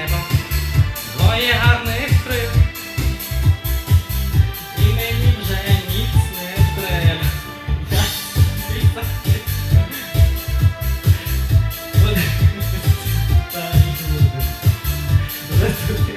неба, двоє гарних крил, і мені вже ніц не треба. Я Буде.